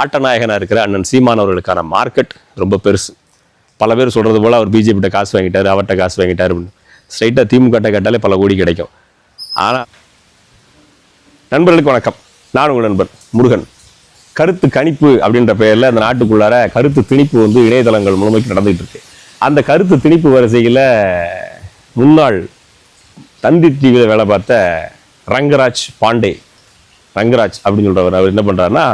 ஆட்டநாயகனாக இருக்கிற அண்ணன் சீமான் அவர்களுக்கான மார்க்கெட் ரொம்ப பெருசு. பல பேர் சொல்கிறது போல் அவர் பிஜேபிகிட்ட காசு வாங்கிட்டார் அவர்கிட்ட காசு வாங்கிட்டார் அப்படின்னு. ஸ்ட்ரைட்டாக திமுக கேட்டாலே பல கோடி கிடைக்கும். ஆனால் நண்பர்களுக்கு வணக்கம். நான் உங்கள் நண்பர் முருகன். கருத்து கணிப்பு அப்படின்ற பெயரில் அந்த நாட்டுக்குள்ளார கருத்து திணிப்பு வந்து இணையதளங்கள் முழுமைக்கு நடந்துகிட்டு இருக்கு. அந்த கருத்து திணிப்பு வரிசையில் முன்னாள் தந்தி டிவியில் வேலை பார்த்த ரங்கராஜ் பாண்டே ரங்கராஜ் அப்படின்னு சொல்கிறவர் அவர் என்ன பண்ணுறாருன்னா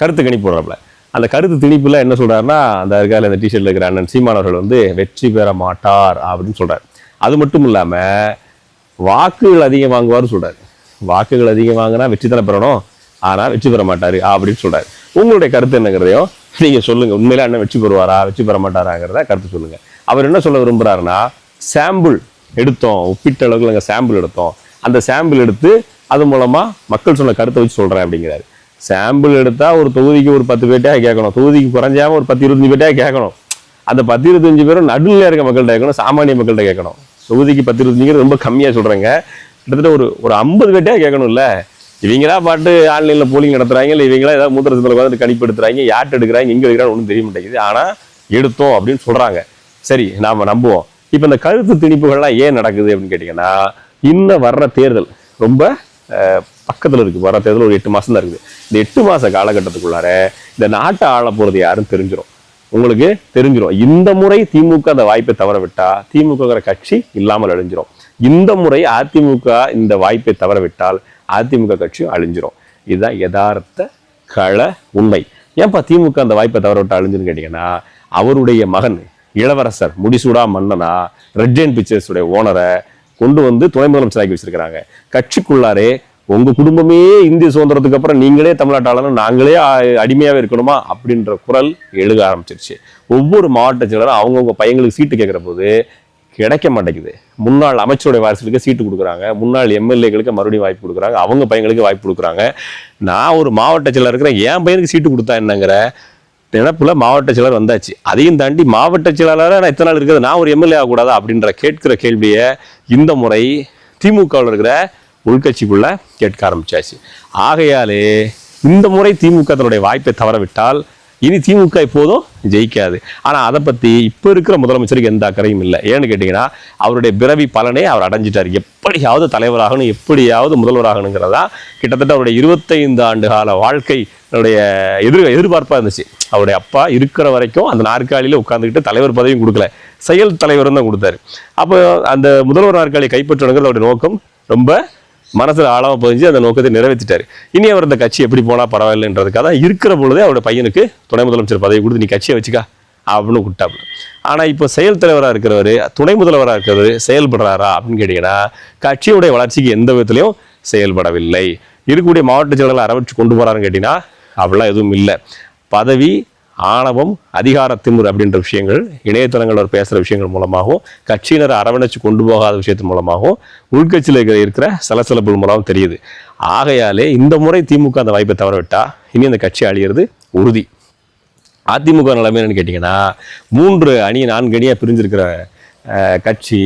கருத்து கணிப்பு போடுறாப்புல. அந்த கருத்து திணிப்பில் என்ன சொல்கிறாருன்னா அந்த இருக்கால இந்த டிஷர்ட்டில் இருக்கிற அண்ணன் சீமான் அவர்கள் வந்து வெற்றி பெற மாட்டார் அப்படின்னு சொல்கிறார் அது மட்டும் இல்லாமல் வாக்குகள் அதிகம் வாங்குவார்னு சொல்கிறார் வாக்குகள் அதிகம் வாங்கினா வெற்றி தானே பெறணும்? ஆனால் வெற்றி பெற மாட்டார் அப்படின்னு சொல்கிறார் உங்களுடைய கருத்து என்னங்கிறதையும் நீங்கள் சொல்லுங்கள் உண்மையில அண்ணன் வெற்றி பெறுவாரா வெற்றி பெற மாட்டாராங்கிறத கருத்து சொல்லுங்கள் அவர் என்ன சொல்ல விரும்புகிறாருன்னா சாம்பிள் எடுத்தோம் ஒப்பிட்ட அளவுக்கு நாங்கள் சாம்பிள் எடுத்தோம். அந்த சாம்பிள் எடுத்து அது மூலமாக மக்கள் சொன்ன கருத்தை வச்சு சொல்கிறேன் அப்படிங்கிறாரு. சாம்பிள் எடுத்தால் ஒரு தொகுதிக்கு ஒரு பத்து பேர்ட்டையாக கேட்கணும். தொகுதிக்கு குறைஞ்சாமல் ஒரு பத்து இருபத்தஞ்சு பேர்ட்டையாக கேட்கணும். அந்த பத்து இருபத்தஞ்சு பேரும் நடுவில் இருக்க மக்கள்கிட்ட கேட்கணும் சாமானிய மக்கள்கிட்ட கேட்கணும். தொகுதிக்கு பத்து இருபத்தஞ்சுங்கிறது ரொம்ப கம்மியாக சொல்கிறேங்க கிட்டத்தட்ட ஒரு ஒரு ஐம்பது பேர்ட்டே கேட்கணும்ல. இவங்களா பாட்டு ஆன்லைனில் போலிங் நடத்துகிறாங்க இல்லை இவங்களா ஏதாவது மூத்திர உட்காந்துட்டு உட்காந்து கணிப்பு எடுத்துறாங்க யார்கிட்ட எடுக்கிறாங்க எங்கே எடுக்கிறாங்க ஒன்றும் தெரிய மாட்டேங்குது. ஆனால் எடுத்தோம் அப்படின்னு சொல்கிறாங்க சரி நாம் நம்புவோம். இப்போ இந்த கருத்து திணிப்புகள்லாம் ஏன் நடக்குது அப்படின்னு கேட்டிங்கன்னா இன்னும் வர்ற தேர்தல் ரொம்ப பக்கத்தில் இருக்குது வர தேர்தல் ஒரு எட்டு மாதம் தான் இருக்குது. இந்த எட்டு மாத காலகட்டத்துக்குள்ளார இந்த நாட்டை ஆள போகிறது யாருன்னு தெரிஞ்சிடும் உங்களுக்கு தெரிஞ்சிடும் இந்த முறை திமுக அந்த வாய்ப்பை தவற விட்டா திமுகங்கிற கட்சி இல்லாமல் அழிஞ்சிரும். இந்த முறை அதிமுக இந்த வாய்ப்பை தவற விட்டால் அதிமுக கட்சியும் அழிஞ்சிரும். இதுதான் யதார்த்த கள உண்மை. ஏன்பா திமுக அந்த வாய்ப்பை தவற விட்டு அழிஞ்சுன்னு கேட்டிங்கன்னா அவருடைய மகன் இளவரசர் முடிசூடா மன்னனா ரெட் ஜெயின் பிக்சர்ஸ் உடைய ஓனரை கொண்டு வந்து துணை முதலமைச்சராக்கி வச்சிருக்கிறாங்க. கட்சிக்குள்ளாரே உங்கள் குடும்பமே இந்திய சுதந்திரத்துக்கு அப்புறம் நீங்களே தமிழ்நாட்டாளரும் நாங்களே அடிமையாகவே இருக்கணுமா? அப்படின்ற குரல் எழுக ஆரம்பிச்சிருச்சு. ஒவ்வொரு மாவட்ட செயலரும் அவங்கவுங்க பையங்களுக்கு சீட்டு கேட்குற போது கிடைக்க மாட்டேங்குது. முன்னாள் அமைச்சருடைய வாரிசுகளுக்கு சீட்டு கொடுக்குறாங்க. முன்னாள் எம்எல்ஏகளுக்கு மறுபடியும் வாய்ப்பு கொடுக்குறாங்க. அவங்க பையங்களுக்கு வாய்ப்பு கொடுக்குறாங்க. நான் ஒரு மாவட்ட செயலர் இருக்கிறேன். என் பையனுக்கு சீட்டு கொடுத்தா என்னங்கிற நினப்பில் மாவட்ட செயலர் வந்தாச்சு. அதையும் தாண்டி மாவட்ட செயலாளராக நான் இத்தனை நாள் இருக்கிறது. நான் ஒரு எம்எல்ஏ ஆகக்கூடாதா அப்படின்ற கேட்கிற கேள்வியை இந்த முறை திமுகவில் இருக்கிற உள்கட்சிக்குள்ள கேட்க ஆரம்பிச்சாச்சு. ஆகையாலே இந்த முறை திமுக தன்னுடைய வாய்ப்பை தவறவிட்டால் இனி திமுக இப்போதும் ஜெயிக்காது. ஆனால் அதை பற்றி இப்போ இருக்கிற முதலமைச்சருக்கு எந்த அக்கறையும் இல்லை. ஏன்னு கேட்டிங்கன்னா அவருடைய பிறவி பலனே அவர் அடைஞ்சிட்டார். எப்படியாவது தலைவராகணும் எப்படியாவது முதல்வராகணுங்கிறதா கிட்டத்தட்ட அவருடைய இருபத்தைந்து ஆண்டு கால வாழ்க்கை என்னுடைய எதிர் எதிர்பார்ப்பாக இருந்துச்சு. அவருடைய அப்பா இருக்கிற வரைக்கும் அந்த நாற்காலியில் உட்காந்துக்கிட்டு தலைவர் பதவியும் கொடுக்கல. செயல் தலைவரும் தான் கொடுத்தாரு. அப்போ அந்த முதல்வர் நாற்காலியை கைப்பற்றணுங்கிறது அவருடைய நோக்கம். ரொம்ப மனசில் ஆழமாக பதிஞ்சு அந்த நோக்கத்தை நிறைவேற்றிட்டாரு. இனி அவர் இந்த கட்சி எப்படி போனால் பரவாயில்லைன்றதுக்காக தான் இருக்கிற பொழுதே அவருடைய பையனுக்கு துணை முதலமைச்சர் பதவி கொடுத்து நீ கட்சியை வச்சுக்கா அப்படின்னு விட்டாப்புல ஆனால் இப்போ செயல் தலைவராக இருக்கிறவர் துணை முதல்வராக இருக்கிறவர் செயல்படுறாரா அப்படின்னு கேட்டீங்கன்னா கட்சியுடைய வளர்ச்சிக்கு எந்த விதத்துலையும் செயல்படவில்லை. இருக்கக்கூடிய மாவட்ட செயலாளர் அரவச்சு கொண்டு போகிறாருன்னு கேட்டிங்கன்னா அப்படிலாம் எதுவும் இல்லை. பதவி ஆணவம் அதிகார திமிர் அப்படின்ற விஷயங்கள் இணையதளங்களில் ஒரு பேசுகிற விஷயங்கள் மூலமாகவும் கட்சியினரை அரவணைச்சு கொண்டு போகாத விஷயத்தின் மூலமாகவும் உள்கட்சியில் இருக்கிற இருக்கிற சலசலப்பு மூலமாகவும் தெரியுது. ஆகையாலே இந்த முறை திமுக அந்த வாய்ப்பை தவற இனி அந்த கட்சி அழியிறது உறுதி. அதிமுக நிலைமை என்னன்னு கேட்டிங்கன்னா மூன்று அணி நான்கு அணியாக பிரிஞ்சிருக்கிற அஹ், கட்சி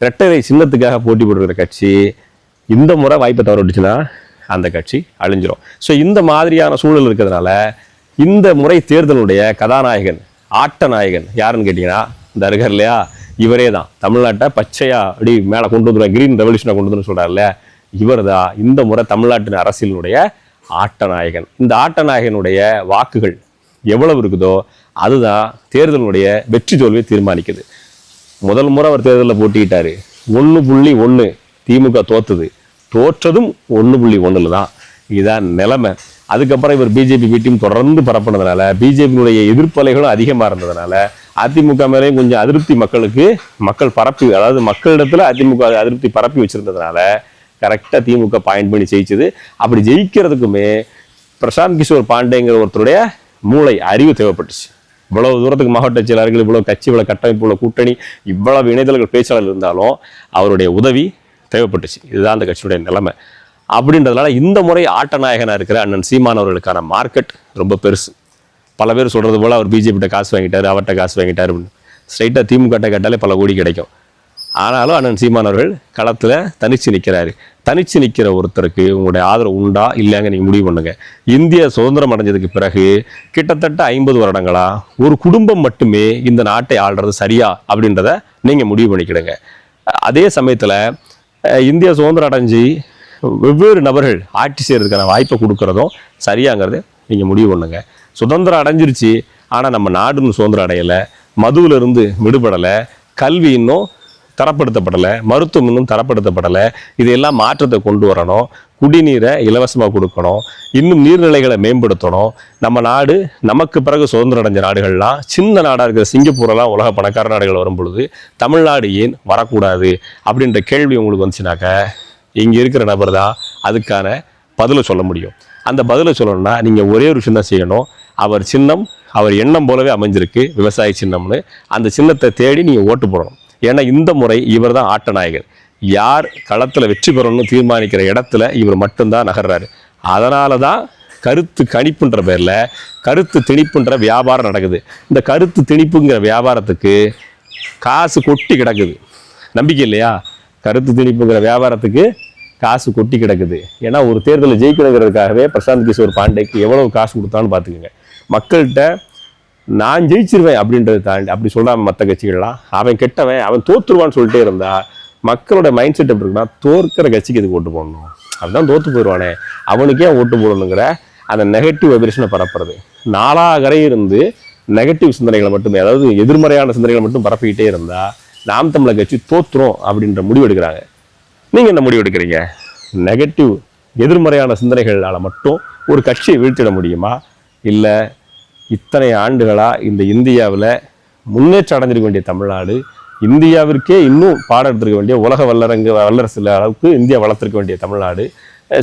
இரட்டரை சின்னத்துக்காக போட்டி போடுகிற கட்சி இந்த முறை வாய்ப்பை தவறவிட்டுச்சுன்னா அந்த கட்சி அழிஞ்சிரும். ஸோ இந்த மாதிரியான சூழல் இருக்கிறதுனால இந்த முறை தேர்தலுடைய கதாநாயகன் ஆட்ட நாயகன் யாருன்னு கேட்டிங்கன்னா இந்த இருக்கார் இல்லையா? இவரே தான். தமிழ்நாட்டை பச்சையா அப்படி மேலே கொண்டு வந்துருவாங்க கிரீன் ரெவல்யூஷனை கொண்டு வந்து சொல்கிறார்ல இவர் தான் இந்த முறை தமிழ்நாட்டின் அரசியலினுடைய ஆட்டநாயகன். இந்த ஆட்டநாயகனுடைய வாக்குகள் எவ்வளவு இருக்குதோ அதுதான் தேர்தலுடைய வெற்றி தோல்வியை தீர்மானிக்குது. முதல் முறை அவர் தேர்தலில் போட்டிக்கிட்டார் ஒன்று புள்ளி ஒன்று திமுக தோத்துது. தோற்றதும் ஒன்று புள்ளி ஒன்றில் தான். இதுதான் நிலைமை. அதுக்கப்புறம் இவர் பிஜேபி வீட்டையும் தொடர்ந்து பரப்புனதுனால பிஜேபியினுடைய எதிர்ப்பலைகளும் அதிகமாக இருந்ததுனால அதிமுக மேலேயும் கொஞ்சம் அதிருப்தி மக்களுக்கு மக்கள் பரப்பி அதாவது மக்களிடத்தில் அதிமுக அதிருப்தி பரப்பி வச்சிருந்ததுனால கரெக்டாக திமுக பாயிண்ட் பண்ணி ஜெயிச்சது. அப்படி ஜெயிக்கிறதுக்குமே பிரசாந்த் கிஷோர் பாண்டேங்கிற ஒருத்தருடைய மூளை அறிவு தேவைப்பட்டுச்சு. இவ்வளவு தூரத்துக்கு மாவட்ட செயலாளர்கள் இவ்வளோ கட்சி இவ்வளோ கட்டமைப்பு உள்ள கூட்டணி இவ்வளவு இணையதளங்கள் பேச்சாளர் இருந்தாலும் அவருடைய உதவி தேவைப்பட்டுச்சு. இதுதான் அந்த கட்சியுடைய நிலைமை. அப்படின்றதுனால இந்த முறை ஆட்டநாயகனாக இருக்கிற அண்ணன் சீமான் அவர்களுக்கான மார்க்கெட் ரொம்ப பெருசு. பல பேர் சொல்கிறது போல் அவர் பிஜேபிட்ட காசு வாங்கிட்டார் அவர்கிட்ட காசு வாங்கிட்டார் அப்படின்னு. ஸ்ட்ரைட்டாக திமுக கேட்டாலே பல கோடி கிடைக்கும். ஆனாலும் அண்ணன் சீமான் அவர்கள் களத்தில் தனிச்சு நிற்கிறாரு தனிச்சு நிற்கிற ஒருத்தருக்கு உங்களுடைய ஆதரவு உண்டா இல்லைங்க நீங்கள் முடிவு பண்ணுங்க. இந்திய சுதந்திரம் அடைஞ்சதுக்கு பிறகு கிட்டத்தட்ட ஐம்பது வருடங்களா ஒரு குடும்பம் மட்டுமே இந்த நாட்டை ஆள்றது சரியா அப்படின்றத நீங்கள் முடிவு பண்ணிக்கிடுங்க. அதே சமயத்தில் இந்திய சுதந்திரம் அடைஞ்சு வெவ்வேறு நபர்கள் ஆட்சி செய்கிறதுக்கான வாய்ப்பை கொடுக்கறதும் சரியாங்கிறது நீங்கள் முடிவு பண்ணுங்க. சுதந்திரம் அடைஞ்சிருச்சு. ஆனால் நம்ம நாடுன்னு சுதந்திரம் அடையலை. மதுவிலிருந்து விடுபடலை. கல்வி இன்னும் தரப்படுத்தப்படலை. மருத்துவம் இன்னும் தரப்படுத்தப்படலை. இதையெல்லாம் மாற்றத்தை கொண்டு வரணும். குடிநீரை இலவசமாக கொடுக்கணும். இன்னும் நீர்நிலைகளை மேம்படுத்தணும். நம்ம நாடு நமக்கு பிறகு சுதந்திரம் அடைஞ்ச நாடுகள்லாம் சின்ன நாடாக இருக்கிற சிங்கப்பூரெல்லாம் உலக பணக்கார நாடுகள் வரும் பொழுது தமிழ்நாடு ஏன் வரக்கூடாது அப்படின்ற கேள்வி உங்களுக்கு வந்துச்சுனாக்க இங்கே இருக்கிற நபர் தான் அதுக்கான பதிலை சொல்ல முடியும். அந்த பதிலை சொல்லணும்னா நீங்கள் ஒரே ஒரு விஷயம் தான் செய்யணும். அவர் சின்னம் அவர் எண்ணம் போலவே அமைஞ்சிருக்கு விவசாய சின்னம்னு. அந்த சின்னத்தை தேடி நீங்கள் ஓட்டு போடணும். ஏன்னா இந்த முறை இவர் தான் ஆட்டநாயகர் யார் களத்தில் வெற்றி பெறணும்னு தீர்மானிக்கிற இடத்துல இவர் மட்டும்தான் நகர்றாரு. அதனால தான் கருத்து கணிப்புன்ற பேரில் கருத்து திணிப்புன்ற வியாபாரம் நடக்குது. இந்த கருத்து திணிப்புங்கிற வியாபாரத்துக்கு காசு கொட்டி கிடக்குது. நம்பிக்கை இல்லையா? கருத்து திணிப்புங்கிற வியாபாரத்துக்கு காசு கொட்டி கிடக்குது. ஏன்னா ஒரு தேர்தலில் ஜெயிக்கணுங்கிறதுக்காகவே பிரசாந்த் கிஷோர் பாண்டேக்கு எவ்வளவு காசு கொடுத்தான்னு பார்த்துக்கோங்க. மக்கள்கிட்ட நான் ஜெயிச்சிருவேன் அப்படின்றத தாண்டி அப்படி சொல்கிறான் மற்ற கட்சிகள்லாம் அவன் கெட்டவன் அவன் தோற்றுருவான்னு சொல்லிட்டே இருந்தா மக்களோட மைண்ட் செட் எப்படி இருக்குன்னா தோற்கிற கட்சிக்கு இதுக்கு ஓட்டு போடணும்? அதுதான் தோற்று போயிடுவானே. அவனுக்கே ஓட்டு போடணுங்கிற அந்த நெகட்டிவ் வைப்ரேஷனை பரப்புறது. நாலாகரை இருந்து நெகட்டிவ் சிந்தனைகளை மட்டுமே அதாவது எதிர்மறையான சிந்தனைகளை மட்டும் பரப்பிக்கிட்டே இருந்தால் நாம் தமிழர் கட்சி தோற்றுறோம் அப்படின்ற முடிவு எடுக்கிறாங்க. நீங்கள் என்ன முடிவு எடுக்கிறீங்க? நெகட்டிவ் எதிர்மறையான சிந்தனைகளால் மட்டும் ஒரு கட்சியை வீழ்த்திட முடியுமா? இல்லை இத்தனை ஆண்டுகளாக இந்த இந்தியாவில் முன்னேற்றம் அடைஞ்சிருக்க வேண்டிய தமிழ்நாடு இந்தியாவிற்கே இன்னும் பாடம் எடுத்திருக்க வேண்டிய உலக வல்லரங்கு வல்லரசு அளவுக்கு இந்தியா வளர்த்துருக்க வேண்டிய தமிழ்நாடு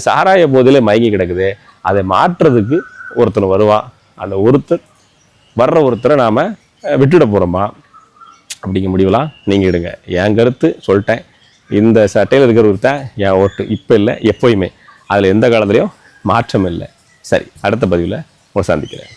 சாராய போதிலே மயங்கி கிடக்குது. அதை மாற்றுறதுக்கு ஒருத்தன் வருவான். அந்த ஒருத்தர் வர்ற ஒருத்தரை நாம் விட்டுட போகிறோமா அப்படிங்கிற முடிவெல்லாம் நீங்கள் எடுங்க. என் கருத்து சொல்லிட்டேன். இந்த சட்டையில் இருக்கிற ஒருத்தன் என் ஓட்டு இப்போ இல்லை எப்போயுமே. அதில் எந்த காலத்துலேயும் மாற்றம் இல்லை. சரி அடுத்த பதிவில் உங்களை சந்திக்கிறேன்.